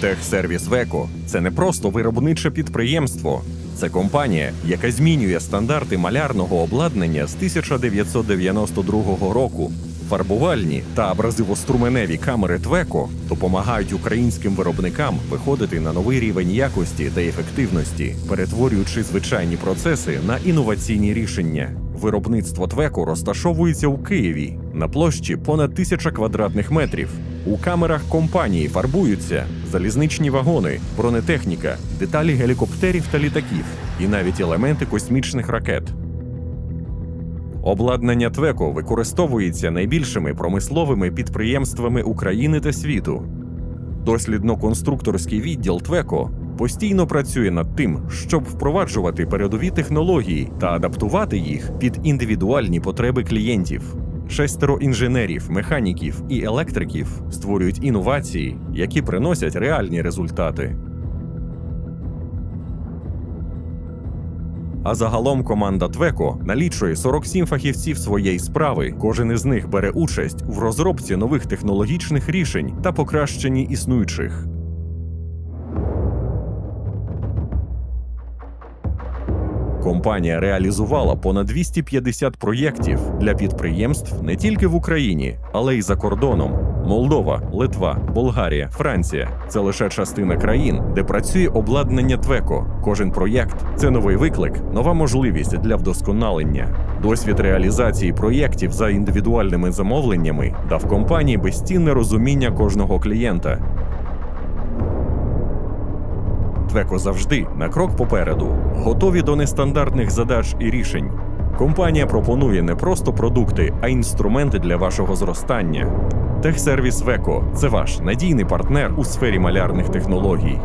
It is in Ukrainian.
Техсервіс Веко це не просто виробниче підприємство. Це компанія, яка змінює стандарти малярного обладнання з 1992 року. Фарбувальні та абразивоструменеві камери Твеко допомагають українським виробникам виходити на новий рівень якості та ефективності, перетворюючи звичайні процеси на інноваційні рішення. Виробництво Твеко розташовується у Києві на площі понад тисяча квадратних метрів. У камерах компанії фарбуються залізничні вагони, бронетехніка, деталі гелікоптерів та літаків і навіть елементи космічних ракет. Обладнання Твеко використовується найбільшими промисловими підприємствами України та світу. Дослідно-конструкторський відділ Твеко постійно працює над тим, щоб впроваджувати передові технології та адаптувати їх під індивідуальні потреби клієнтів. Шестеро інженерів, механіків і електриків створюють інновації, які приносять реальні результати. А загалом команда Твеко налічує 47 фахівців своєї справи. Кожен із них бере участь в розробці нових технологічних рішень та покращенні існуючих. Компанія реалізувала понад 250 проєктів для підприємств не тільки в Україні, але й за кордоном. Молдова, Литва, Болгарія, Франція це лише частина країн, де працює обладнання Твеко. Кожен проєкт це новий виклик, нова можливість для вдосконалення. Досвід реалізації проєктів за індивідуальними замовленнями дав компанії безцінне розуміння кожного клієнта. Твеко завжди на крок попереду, готові до нестандартних задач і рішень. Компанія пропонує не просто продукти, а інструменти для вашого зростання. Техсервіс Веко це ваш надійний партнер у сфері малярних технологій.